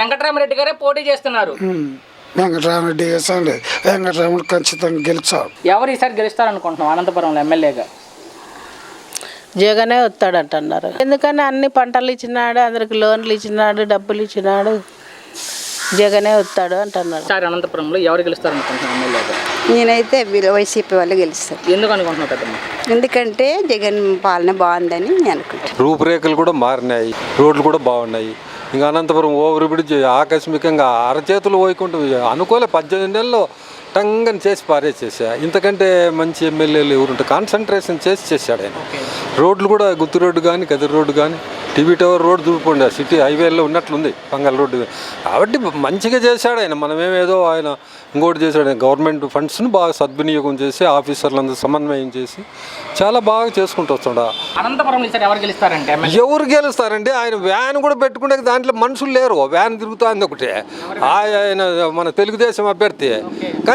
వెంకటరామరెడ్డి గారే పోటీ చేస్తున్నారు. వెంకటరామరెడ్డి వేసండి వెంకటరాముడు ఖచ్చితంగా గెలిచాడు ఎవరు ఈసారి గెలుస్తారనుకుంటున్నాం అనంతపురంలో ఎమ్మెల్యేగా? జగనే వస్తాడంటున్నారు. ఎందుకని అన్ని పంటలు ఇచ్చినాడు అందరికి లోన్లు ఇచ్చినాడు డబ్బులు ఇచ్చినాడు? జగనే వస్తాడు అంటున్నారు. ఈసారి అనంతపురంలో ఎవరు గెలుస్తారనుకుంటున్నాం ఎమ్మెల్యేగా? నేనైతే వీళ్ళు వైసీపీ వాళ్ళు గెలుస్తారు. ఎందుకు అనుకుంటున్నావు పెద్దమ్మ? ఎందుకంటే జగన్ పాలన బాగుందని నేను అనుకుంటాను రూపురేఖలు కూడా మారినాయి రోడ్లు కూడా బాగున్నాయి. ఇంకా అనంతపురం ఓవర్ బ్రిడ్జ్ ఆకస్మికంగా అరచేతులు పోయికుంటూ అనుకోలే పద్దెనిమిది నెలల్లో టంగని చేసి పారేసేసా. ఇంతకంటే మంచి ఎమ్మెల్యేలు ఎవరుంటే కాన్సన్ట్రేషన్ చేసి చేశాడు ఆయన. రోడ్లు కూడా గుత్తి రోడ్డు కానీ కదిరి రోడ్డు కానీ టీవీ టవర్ రోడ్ దూరిపోండి ఆ సిటీ హైవేలో ఉన్నట్లుంది పంగల్ రోడ్డు కాబట్టి మంచిగా చేశాడు ఆయన. మనమేమేదో ఆయన ఇంకోటి చేశాడు గవర్నమెంట్ ఫండ్స్ని బాగా సద్వినియోగం చేసి ఆఫీసర్లందరూ సమన్వయం చేసి చాలా బాగా చేసుకుంటూ వస్తాడు. ఎవరు గెలుస్తారంటే ఆయన వ్యాన్ కూడా పెట్టుకునే దాంట్లో మనుషులు లేరు. వ్యాన్ తిరుగుతుంది ఒకటే. ఆయన మన తెలుగుదేశం అభ్యర్థి.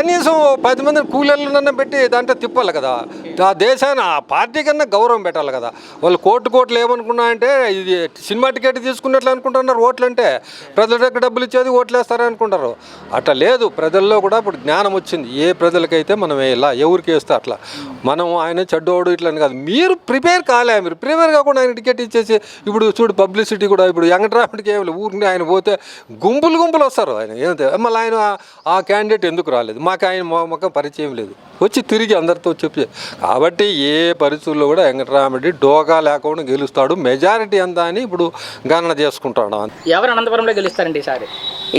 కనీసం పది మంది కూలీలన్నా పెట్టి దాంట్లో తిప్పాలి కదా. ఆ దేశాన్ని ఆ పార్టీ కన్నా గౌరవం పెట్టాలి కదా. వాళ్ళు కోట్లు కోట్లు ఏమనుకున్నా అంటే ఇది సినిమా టికెట్ తీసుకున్నట్లు అనుకుంటున్నారు ఓట్లు అంటే ప్రజల దగ్గర డబ్బులు ఇచ్చేది ఓట్లు వేస్తారని అనుకుంటారు. అట్లా లేదు ప్రజల్లో కూడా ఇప్పుడు జ్ఞానం వచ్చింది. ఏ ప్రజలకైతే మనం ఇలా ఎవరికి వేస్తే అట్లా. మనం ఆయన చెడ్డోడు ఇట్లా అని కాదు. మీరు ప్రిపేర్ కాలే మీరు ప్రిపేర్ కాకుండా ఆయన టికెట్ ఇచ్చేసి ఇప్పుడు చూడు పబ్లిసిటీ కూడా ఇప్పుడు వెంకటరాముడికి ఏమి లేదు ఊరికి ఆయన పోతే గుంపులు గుంపులు వస్తారు. ఆయన ఏమంటే మళ్ళీ ఆయన ఆ- క్యాండిడేట్ ఎందుకు రాలేదు? మా మాకు ఆయన మొ- మొక్క పరిచయం లేదు. వచ్చి తిరిగి అందరితో చెప్పి కాబట్టి ఏ పరిస్థితుల్లో కూడా వెంకటరామరెడ్డి డోకా లేకుండా గెలుస్తాడు. మెజారిటీ ఎంత అని ఇప్పుడు గణన చేసుకుంటాడు. ఎవరు అనంతపురంలో గెలుస్తారండి ఈసారి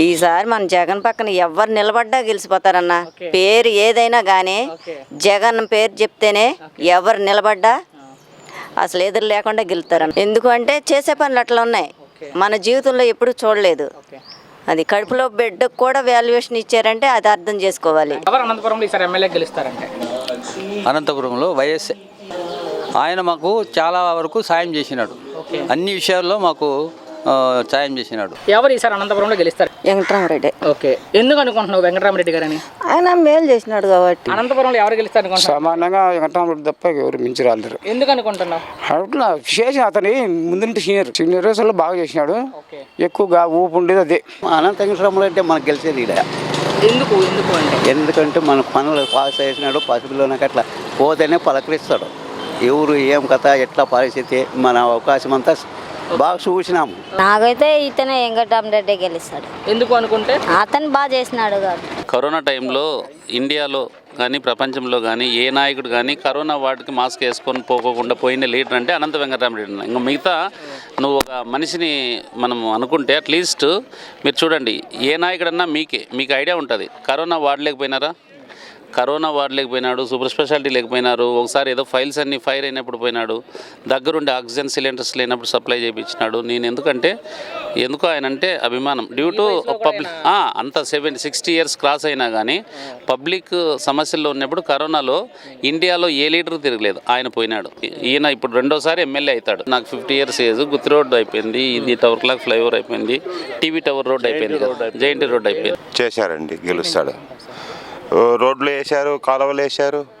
ఈసారి మన జగన్ పక్కన ఎవరు నిలబడ్డా గెలిచిపోతారన్న పేరు ఏదైనా కానీ జగన్ పేరు చెప్తేనే ఎవరు నిలబడ్డా అసలు ఎదురు లేకుండా గెలుతారన్న ఎందుకంటే చేసే పనులు అట్లా ఉన్నాయి. మన జీవితంలో ఎప్పుడు చూడలేదు. అది కడుపులో బిడ్డకు కూడా వాల్యుయేషన్ ఇచ్చారంటే అది అర్థం చేసుకోవాలి. ఎవరు అనంతపురంలో ఈసారి ఎమ్మెల్యే గెలుస్తారంటే? అనంతపురంలో వైఎస్ ఆయన మాకు చాలా వరకు సాయం చేసినాడు. అన్ని విషయాల్లో మాకు సాయం చేసినాడు. ఎవరు ఈసారి అనంతపురంలో గెలుస్తారు? వెంకటరామరెడ్డి. ఓకే. ఎందుకు అనుకుంటున్నావు వెంకటరామరెడ్డి గారని? ఆయన మేలు చేసినాడు కాబట్టి. అనంతపురంలో ఎవరు గెలుస్తారు అనుకుంటున్నావు? సామాన్యంగా వెంకటరామరెడ్డి తప్ప ఎవరు మించి రాలేరు ఎందుకు అనుకుంటున్నావు? అట్లా విశేషం అతని ముందు సీనియర్ సీనియర్ రోజుల్లో బాగా చేసినాడు. ఓకే. ఎక్కువగా ఊపు ఉండేది అదే. అనంత వెంకటరాములు అంటే మనకు గెలిచేది ఈడ. ఎందుకు? ఎందుకు అంటే? ఎందుకంటే మన పనులు పాస్ చేసినాడు పసిపిల్లలకి అట్లా పోతేనే పలకరిస్తాడు. ఎవరు ఏం కథ ఎట్లా పరిస్థితి మన అవకాశం అంతా బాగా చూసినాము. నాకైతే ఇతనే వెంకటరామరెడ్డి గెలుస్తాడు. ఎందుకు అనుకుంటే? అతను బాగా చేసినాడు కరోనా టైంలో ఇండియాలో కానీ ప్రపంచంలో కానీ ఏ నాయకుడు కానీ కరోనా వార్డుకి మాస్క్ వేసుకొని పోకోకుండా పోయిన లీడర్ అంటే అనంత వెంకటరామరెడ్డి. ఇంకా మిగతా నువ్వు ఒక మనిషిని మనం అనుకుంటే అట్లీస్ట్ మీరు చూడండి ఏ నాయకుడన్నా మీకే మీకు ఐడియా ఉంటుంది. కరోనా వార్డు లేకపోయినారా కరోనా వార్డు లేకపోయినాడు సూపర్ స్పెషాలిటీ లేకపోయినారు ఒకసారి ఏదో ఫైల్స్ అన్ని ఫైర్ అయినప్పుడు పోయినాడు దగ్గరుండి ఆక్సిజన్ సిలిండర్స్ లేనప్పుడు సప్లై చేయించినాడు. నేను ఎందుకంటే ఎందుకు ఆయన అంటే అభిమానం. డ్యూ టు పబ్లిక్ అంత సెవెన్ సిక్స్టీ ఇయర్స్ క్రాస్ అయినా కానీ పబ్లిక్ సమస్యల్లో ఉన్నప్పుడు కరోనాలో ఇండియాలో ఏ లీడర్ తిరగలేదు. ఆయన పోయినాడు. ఈయన ఇప్పుడు రెండోసారి ఎమ్మెల్యే అవుతాడు. నాకు fifty years age Gooty road అయిపోయింది ఇది టవర్ క్లాక్ ఫ్లైఓవర్ అయిపోయింది టీవీ టవర్ రోడ్ అయిపోయింది కదా, జయంతి రోడ్ అయిపోయింది. చేశారండి గెలుస్తాడు. రోడ్లు వేశారు కాలువలు వేశారు.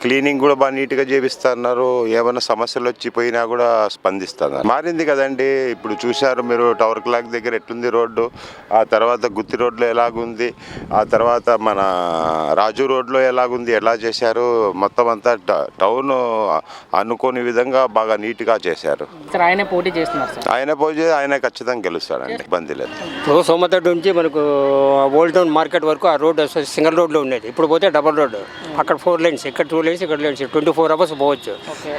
క్లీనింగ్ కూడా బాగా నీట్గా చేపిస్తున్నారు. ఏమైనా సమస్యలు వచ్చి పోయినా కూడా స్పందిస్తున్నారు. మారింది కదండి. ఇప్పుడు చూశారు మీరు టవర్ క్లాక్ దగ్గర ఎట్లుంది రోడ్డు. ఆ తర్వాత గుత్తి రోడ్లో ఎలాగుంది? ఆ తర్వాత మన రాజు రోడ్లో ఎలాగుంది? ఎలా చేశారు? మొత్తం అంతా ట- టౌన్ అనుకోని విధంగా బాగా నీట్గా చేశారు. ఆయనే పోటీ చేస్తున్నారు సార్. ఆయన పోయి ఆయన ఖచ్చితంగా గెలుస్తాడండి. ఇబ్బంది లేదు. ఇప్పుడు సోమతడ్డు నుంచి మనకు ఓల్డ్ టౌన్ మార్కెట్ వరకు ఆ రోడ్ సింగిల్ రోడ్లో ఉండేది. ఇప్పుడు పోతే డబల్ రోడ్ అక్కడ ఫోర్ లైన్స్. ఇక్కడ టూ లైన్స్ ఇక్కడ లైన్స్ ట్వంటీ ఫోర్ అవర్స్ పోవచ్చు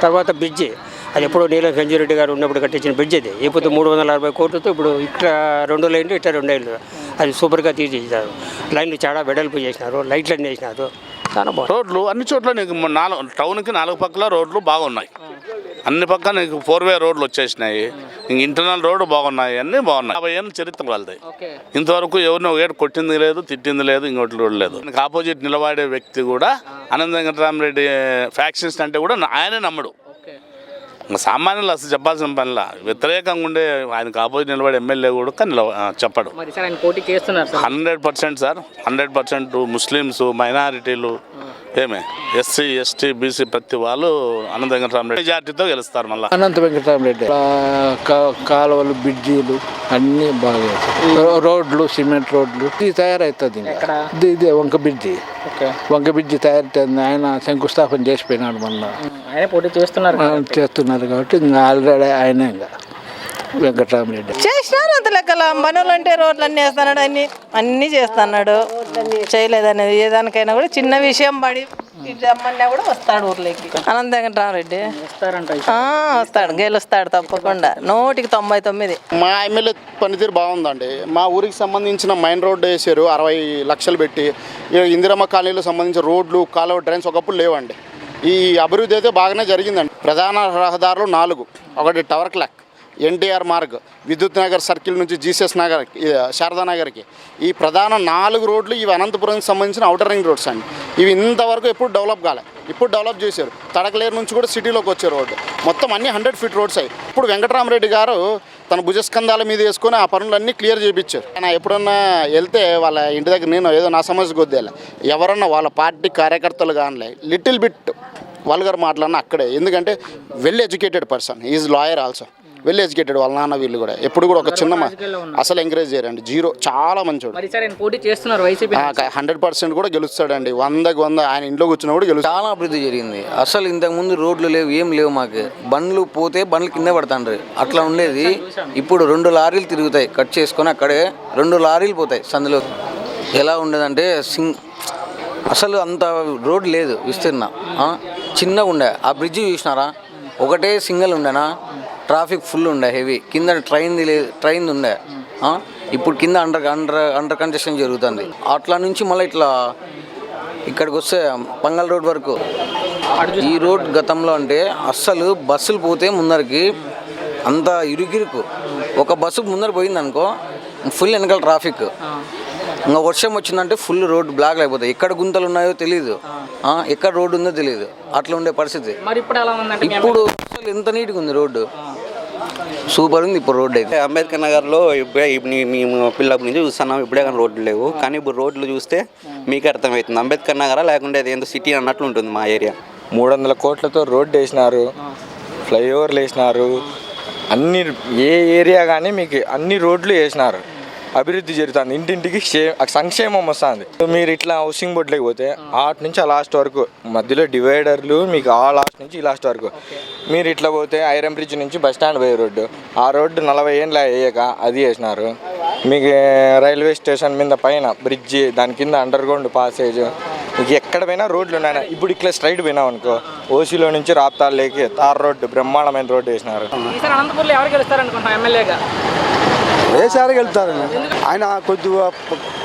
తర్వాత బ్రిడ్జి. అది ఎప్పుడు నీలం సంజీరెడ్డి గారు ఉన్నప్పుడు కట్టించిన బ్రిడ్జ్ అది. ఇప్పుడు మూడు వందల అరవై కోట్లతో ఇప్పుడు ఇక్కడ రెండు లైన్లు ఇక్కడ రెండు లైన్లు. అది సూపర్గా తీర్చిచ్చారు లైన్లు చాలా వెడల్పు చేసినారు. లైట్లు అన్నీ వేసినారు. చాలా బాగుంది. రోడ్లు అన్ని చోట్ల నీకు నాలుగు టౌన్కి నాలుగు పక్కల రోడ్లు బాగున్నాయి. అన్ని పక్కన నీకు ఫోర్ వే రోడ్లు వచ్చేసినాయి. ఇంక ఇంటర్నల్ రోడ్డు బాగున్నాయి అన్నీ బాగున్నాయి. యాభై ఏళ్ళ చరిత్ర వాళ్ళది. ఇంతవరకు ఎవరిని ఒక ఏడు కొట్టింది లేదు తిట్టింది లేదు ఇంకోటి రోడ్డు లేదు. ఆపోజిట్ నిలబడే వ్యక్తి కూడా అనంత వెంకటరామరెడ్డి ఫ్యాక్షన్స్ అంటే కూడా ఆయనే నమ్మడు. ఇంకా సామాన్యులు అసలు చెప్పాల్సిన పనిలా. వ్యతిరేకంగా ఉండే ఆయనకు ఆపోజిట్ నిలబడే ఎమ్మెల్యే కూడా నిలవ చెప్పడు. Hundred percent sir. Hundred percent Muslims మైనారిటీలు ఏమే? ఎస్సీ ఎస్టీ బీసీ ప్రతి వాళ్ళు అనంత వెంకటరామరెడ్డి మెజార్టీతో గెలుస్తారు మళ్ళీ. అనంత వెంకటరామరెడ్డి. కాలువలు బ్రిడ్జీలు అన్నీ బాగా రోడ్లు సిమెంట్ రోడ్లు ఇది తయారవుతుంది? ఇది ఇదే వంక బ్రిడ్జి. ఓకే. వంక బ్రిడ్జి తయారైతుంది. ఆయన శంకుస్థాపన చేసిపోయినాడు మొన్న ఆయన పోటీ చేస్తున్నారు చేస్తున్నారు కాబట్టి ఆల్రెడీ ఆయనే ఇంకా. వెంకటరామరెడ్డి. చేసినారు అంత లెక్కల. పనులు అంటే రోడ్లు అన్నీ వేస్తున్నాడు అన్ని అన్నీ చేస్తున్నాడు. చేయలేదనేది. ఏ దానికైనా కూడా చిన్న విషయం పడి రమ్మన్నా కూడా వస్తాడు ఊర్లోకి. అనంత వెంకటరామరెడ్డి. వస్తాడు. గెలుస్తాడు తప్పకుండా. నూటికి తొంభై తొమ్మిది. మా ఎమ్మెల్యే పనితీరు బాగుందండి. మా ఊరికి సంబంధించిన మైన్ రోడ్డు వేసారు. అరవై లక్షలు పెట్టి. ఇందిరమ్మ కాలనీలో సంబంధించిన రోడ్లు కాలువ డ్రైన్స్ ఒకప్పుడు లేవండి. ఈ అభివృద్ధి అయితే బాగానే జరిగిందండి. ప్రధాన రహదారులు నాలుగు. ఒకటి tower clock NTR Marg Vidyut Nagar circle నుంచి జీసస్ నగర్ ఈ శారదా నగర్కి. ఈ ప్రధాన నాలుగు రోడ్లు ఇవి అనంతపురంకి సంబంధించిన అవుటర్ రింగ్ రోడ్స్ అండి. ఇవి ఇంతవరకు ఎప్పుడు డెవలప్ కాలే. ఇప్పుడు డెవలప్ చేశారు. తడకలేరు నుంచి కూడా సిటీలోకి వచ్చే రోడ్డు మొత్తం అన్ని హండ్రెడ్ ఫీట్ రోడ్స్ అయ్యి. ఇప్పుడు వెంకటరామరెడ్డి గారు తన భుజస్కంధాల మీద వేసుకొని ఆ పనులన్నీ క్లియర్ చేయించారు ఆయన ఎప్పుడన్నా వెళ్తే వాళ్ళ ఇంటి దగ్గర నేను ఏదో నా సమస్య కొద్దిలే ఎవరన్నా వాళ్ళ పార్టీ కార్యకర్తలు కానీ లిటిల్ బిట్ వల్గర్ మాటలన్నా అక్కడే. ఎందుకంటే well educated person. Is lawyer also. Well educated వాళ్ళ నాన్న వీళ్ళు కూడా. ఎప్పుడు కూడా ఒక చిన్న మా- అసలు ఎంకరేజ్ చేయరండి. జీరో చాలా మంచోడు హండ్రెడ్ పర్సెంట్ కూడా గెలుస్తాడండి. వందకి వంద ఆయన ఇంట్లో కూర్చున్నా కూడా గెలుస్తాడు చాలా అభివృద్ధి జరిగింది. అసలు ఇంతకు ముందు రోడ్లు లేవు ఏం లేవు మాకు. బండ్లు పోతే బండ్లు కింద పడతాండ్రు. అట్లా ఉండేది. ఇప్పుడు రెండు లారీలు తిరుగుతాయి. కట్ చేసుకొని అక్కడే రెండు లారీలు పోతాయి సందులో. ఎలా ఉండేదంటే సింగ్ అసలు అంత రోడ్ లేదు విస్తీర్ణ. ఆ? చిన్నగా ఉండే. ఆ బ్రిడ్జి చూసినారా? ఒకటే సింగిల్ ఉండేనా? ట్రాఫిక్ ఫుల్ ఉండే హెవీ. కింద ట్రైన్ది లేదు ట్రైన్ ఉండే? ఇప్పుడు కింద అండర్ అండర్ అండర్ కన్స్ట్రక్షన్ జరుగుతుంది. అట్లా నుంచి మళ్ళీ ఇట్లా ఇక్కడికి వస్తే పంగల్ రోడ్ వరకు. ఈ రోడ్ గతంలో అంటే అస్సలు బస్సులు పోతే ముందరికి అంత ఇరుగిరుకు ఒక బస్సు ముందర పోయింది అనుకో ఫుల్ వెనకాల ట్రాఫిక్. ఇంకా వర్షం వచ్చిందంటే ఫుల్ రోడ్ బ్లాక్ అయిపోతాయి. ఎక్కడ గుంతలు ఉన్నాయో తెలియదు ఎక్కడ రోడ్డు ఉందో తెలియదు అట్లా ఉండే పరిస్థితి. ఇప్పుడు అసలు ఎంత నీట్గా ఉంది రోడ్డు. సూపర్ ఉంది ఇప్పుడు రోడ్ అయితే. అంబేద్కర్ నగర్లో ఇప్పుడే ఇప్పుడు మేము పిల్లప్పటి నుంచి చూస్తున్నాం. ఇప్పుడే కానీ రోడ్లు లేవు. కానీ ఇప్పుడు రోడ్లు చూస్తే మీకు అర్థమవుతుంది. అంబేద్కర్ నగరా లేకుంటే ఏదో ఏందో సిటీ అన్నట్లు ఉంటుంది మా ఏరియా. మూడు వందల కోట్లతో రోడ్డు వేసినారు. ఫ్లైఓవర్లు వేసినారు. అన్ని ఏ ఏరియా కానీ మీకు అన్ని రోడ్లు వేసినారు. అభివృద్ధి జరుగుతుంది. ఇంటింటికి క్షే- సంక్షేమం వస్తుంది. మీరు ఇట్లా హౌసింగ్ బోర్డులోకి పోతే ఆట్ నుంచి ఆ లాస్ట్ వరకు మధ్యలో డివైడర్లు మీకు ఆ లాస్ట్ నుంచి ఈ లాస్ట్ వరకు. మీరు ఇట్లా పోతే ఐరన్ బ్రిడ్జ్ నుంచి బస్ స్టాండ్ పోయే రోడ్డు. ఆ రోడ్డు నలభై ఏళ్ళు అయ్యాక అది వేసినారు మీకు రైల్వే స్టేషన్ మీద పైన బ్రిడ్జి దాని కింద అండర్ గ్రౌండ్ పాసేజ్ మీకు ఎక్కడ పోయినా రోడ్లు ఉన్నాయి. ఇప్పుడు ఇట్లా స్ట్రైట్ పోయినాం అనుకో ఓసీలో నుంచి రాప్తాల్ లేకి తార్ రోడ్డు బ్రహ్మాండమైన రోడ్డు వేసినారు. ఈసారి అనంతపురంలో ఎవరు గెలుస్తారనుకుంటున్నాం ఎమ్మెల్యేగా? వేసారికి వెళ్తారు. ఆయన కొద్దిగా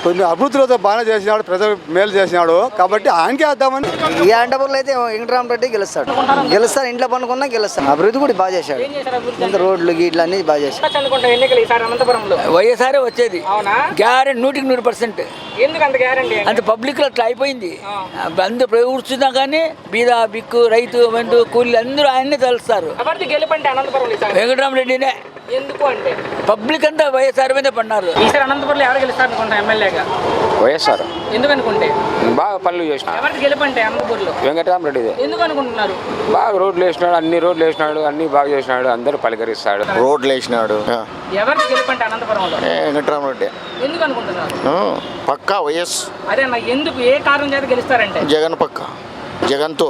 కొన్ని అభివృద్ధిలో బాగానే చేసినాడు ప్రజలు మేలు చేసినాడు. కాబట్టి ఆయనకే వేద్దామని. ఈ అనంతపురంలో అయితే వెంకటరామరెడ్డి గెలుస్తాడు. గెలుస్తాడు ఇంట్లో పండుకున్నా గెలుస్తాడు. అభివృద్ధి కూడా బాగా చేశాడు. ఇంత రోడ్లు గీట్లు అన్ని బాగా చేశాడు. వైఎస్ఆర్ వచ్చేది. అవునా? గ్యారెంటీ నూటికి నూరు పర్సెంట్. అంటే పబ్లిక్ అట్లా అయిపోయింది. అందరూ కూర్చున్నా కానీ బీద బిక్కు రైతు మెంటు కూలీలు అందరూ ఆయన్నే తలుస్తారు. వెంకటరామరెడ్డినే. ఎందుకు అంటే? పబ్లిక్ అంతా వైఎస్ఆర్ మీద పడినారు. ఈసారి అనంతపురంలో ఎవరు గెలుస్తారు అనుకుంటాం ఎమ్మెల్యేగా? వైఎస్ఆర్. ఎందుకు అనుకుంటే బాగా పనులు చేసినాడు ఎవరిది గెలుపంటే వెంకటరామరెడ్డిదే. ఎందుకు అనుకుంటున్నారు బాగా రోడ్లు వేసినాడు అన్ని రోడ్లు వేసినాడు అన్ని బాగా చేసినాడు అందరూ పలకరిస్తాడు. రోడ్లు వేసినాడు. ఎవరిది గెలుపంటే అనంతపురంలో? వెంకటరామరెడ్డి. ఎందుకు అనుకుంటున్నారు పక్కా వైఎస్. అదే అన్న ఎందుకు ఏ కారణం చేత గెలుస్తారంటే? జగన్ పక్క. జగన్తో.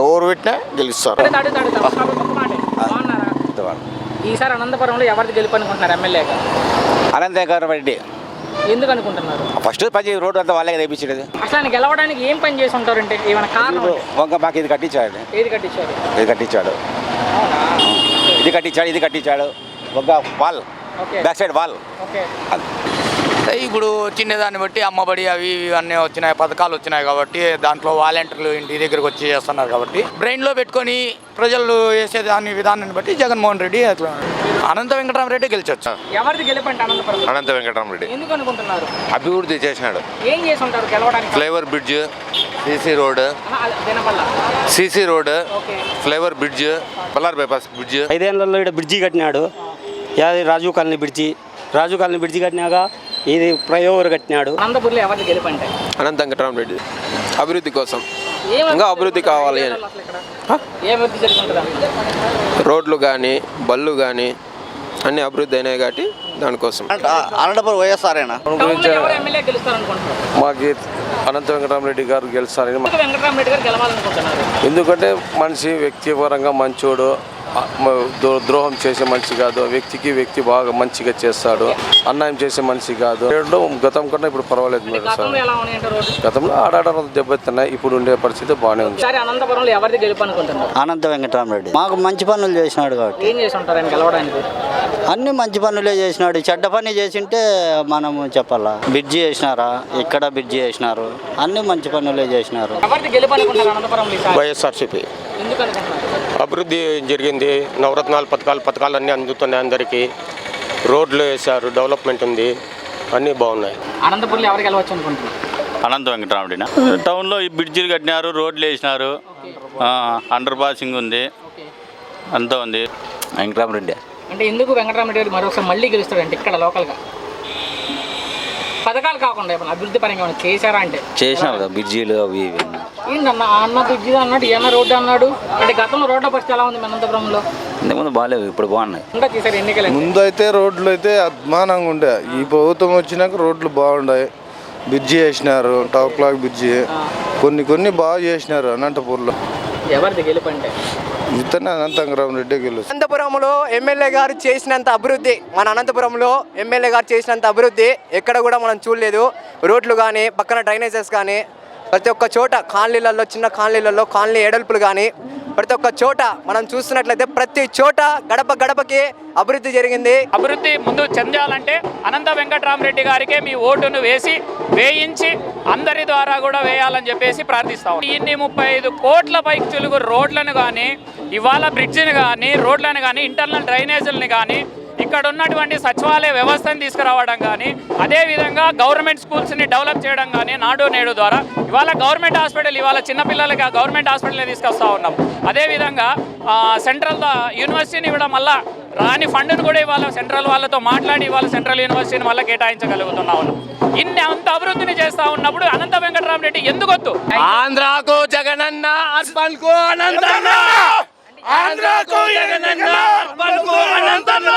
ఎవరు పెట్టినా గెలుస్తారు. ఈసారి అనంతపురంలో ఎవరిది గెలుపు అనుకుంటున్నారు ఎమ్మెల్యేగా అనంతకరెడ్డి ఎందుకు అనుకుంటున్నారు? ఫస్ట్ పది రోడ్డు అంతా వాళ్ళే తెప్పించేది అసలు ఆయన గెలవడానికి ఏం పని చేసి ఉంటారంటే ఏమైనా కారణం? వంక మాకు ఇది కట్టించాడు ఏది కట్టించారు ఇది కట్టించాడు. ఇది కట్టించాడు ఇది కట్టించాడు. ఒక wall. Back side wall. Okay. ఇప్పుడు చిన్నదాన్ని బట్టి అమ్మబడి అవి ఇవి అన్నీ వచ్చినాయి పథకాలు వచ్చినాయి కాబట్టి దాంట్లో వాలంటీర్లు ఇంటి దగ్గరకు వచ్చి చేస్తున్నారు కాబట్టి. బ్రెయిన్లో పెట్టుకొని ప్రజలు వేసే దాని విధానాన్ని బట్టి జగన్మోహన్ రెడ్డి అట్లా అనంత వెంకటరామరెడ్డి గెలిచొచ్చు. ఎవరిది గెలుపంటే అనంతపురం అనంత వెంకటరామరెడ్డి ఎందుకు అనుకుంటున్నారు? అభివృద్ధి చేసినాడు. ఏం చేసి ఉంటారు గెలవడానికి? Flyover bridge CC road. CC road okay. Flyover bridge Bellary bypass bridge. ఐదేళ్ళలో ఇక్కడ బ్రిడ్జి కట్టినాడు. యాది Rajiv colony bridge. Rajiv colony bridge కట్టినాక ఇది ఫ్లైఓవర్ కట్టినాడు. అనంతపురంలో ఎవరిది గెలుపంటే అనంత వెంకటరామరెడ్డి అభివృద్ధి కోసం. ఇంకా అభివృద్ధి కావాలి అని. అసలు ఇక్కడ? ఏ అభివృద్ధి జరుగుతుంటుంది రోడ్లు కానీ బళ్ళు కానీ అన్ని అభివృద్ధి అయినాయి కాబట్టి దానికోసం. అనంతపురం వైఎస్ఆర్ఏనా మాకు అనంత వెంకటరామరెడ్డి గారు గెలుస్తారని ఎందుకంటే మనిషి వ్యక్తిపరంగా మంచోడు ద్రోహం చేసే మనిషి కాదు. వ్యక్తికి వ్యక్తి బాగా మంచిగా చేస్తాడు. అన్యాయం చేసే మనిషి కాదు. గతం కన్నా ఇప్పుడు పర్వాలేదు మేడం సార్. గతంలో ఆడాడ దెబ్బతిన్నాయి. ఇప్పుడు ఉండే పరిస్థితి బాగానే ఉంది. అనంత వెంకటరామరెడ్డి మాకు మంచి పనులు చేసినాడు కాబట్టి. అన్ని మంచి పనులే చేసినాడు. చెడ్డ పని చేసింటే మనము చెప్పాలా? బ్రిడ్జి చేసినారా? ఇక్కడ బ్రిడ్జి చేసినారు? అన్ని మంచి పనులే చేసినారు. వైఎస్ఆర్సీపీ. అభివృద్ధి జరిగింది. నవరత్నాలు పథకాలు పథకాలు అన్నీ అందుతున్నాయి అందరికీ. రోడ్లు వేశారు డెవలప్మెంట్ ఉంది. అన్నీ బాగున్నాయి. అనంతపురంలో ఎవరు గెలవచ్చు అనుకుంటున్నారు? అనంత వెంకటరామడిన? టౌన్లో ఈ బ్రిడ్జిలు కట్టినారు రోడ్లు వేసినారు. ఆ, అండర్ పాసింగ్ ఉంది. అంతా ఉంది. వెంకటరామరెడ్డి. అంటే ఎందుకు వెంకటరామరెడ్డి గారు మరొకసారి మళ్ళీ గెలుస్తాడంటే ఇక్కడ లోకల్గా? పథకాలు కాకుండా ఏమైనా అభివృద్ధి పరంగా ఏమైనా చేశారా అంటే? చేసినారు కదా బ్రిడ్జీలు అవి ఇవి. ఏంటన్న ఆ అన్న బ్రిడ్జి అన్నాడు రోడ్డు అంటే గతంలో రోడ్ల పరిస్థితి ఎలా ఉంది అనంతపురంలో? ఇంతకుముందు బాగాలేవు ఇప్పుడు బాగున్నాయి. ఇంకా తీసారు ఎన్నికలు ముందు అయితే రోడ్లు అయితే అద్మానంగా ఉండే. ఈ ప్రభుత్వం వచ్చినాక రోడ్లు బాగున్నాయి బ్రిడ్జి వేసినారు టాప్ క్లాక్ బ్రిడ్జి. కొన్ని కొన్ని బాగా చేసినారు అనంతపూర్లో. ఎవరిది గెలుపు అంటే ఇతనే అనంతరామ్ రెడ్డి అనంతపురంలో ఎమ్మెల్యే గారు చేసినంత అభివృద్ధి మన అనంతపురంలో ఎమ్మెల్యే గారు చేసినంత అభివృద్ధి ఎక్కడ కూడా మనం చూడలేదు. రోడ్లు కానీ పక్కన డ్రైనేజెస్ కానీ ప్రతి ఒక్క చోట కాలనీలలో చిన్న కాలనీలలో కాలనీ ఎడల్పులు కానీ ప్రతి ఒక్క చోట మనం చూస్తున్నట్లయితే ప్రతి చోట గడప గడపకి అభివృద్ధి జరిగింది. అభివృద్ధి ముందు చెందాలంటే అనంత వెంకటరామరెడ్డి గారికే మీ ఓటును వేసి వేయించి అందరి ద్వారా కూడా వేయాలని చెప్పేసి ప్రార్థిస్తాం ఇన్ని ముప్పై ఐదు కోట్ల పైకి తెలుగు రోడ్లను కానీ ఇవాళ బ్రిడ్జిని కానీ రోడ్లను కానీ ఇంటర్నల్ డ్రైనేజీలని కానీ ఇక్కడ ఉన్నటువంటి సచివాలయ వ్యవస్థను తీసుకురావడం కానీ అదేవిధంగా గవర్నమెంట్ స్కూల్స్ని డెవలప్ చేయడం కానీ నాడు నేడు ద్వారా ఇవాళ గవర్నమెంట్ హాస్పిటల్ ఇవాళ చిన్నపిల్లలకి ఆ గవర్నమెంట్ హాస్పిటల్ని తీసుకొస్తా ఉన్నాం. అదేవిధంగా సెంట్రల్ యూనివర్సిటీని కూడా మళ్ళా రాని ఫండ్ను కూడా ఇవాళ సెంట్రల్ వాళ్ళతో మాట్లాడి ఇవాళ సెంట్రల్ యూనివర్సిటీని మళ్ళీ కేటాయించగలుగుతున్నా ఉన్నాం. ఇన్ని అంత అభివృద్ధిని చేస్తా ఉన్నప్పుడు అనంత వెంకటరామరెడ్డి ఎందుకు వద్దు? ఆంధ్రాకు జగనన్న అర్పణకు అనంతన్న! ఆంధ్రాకు జగనన్న అర్పణకు అనంతన్న!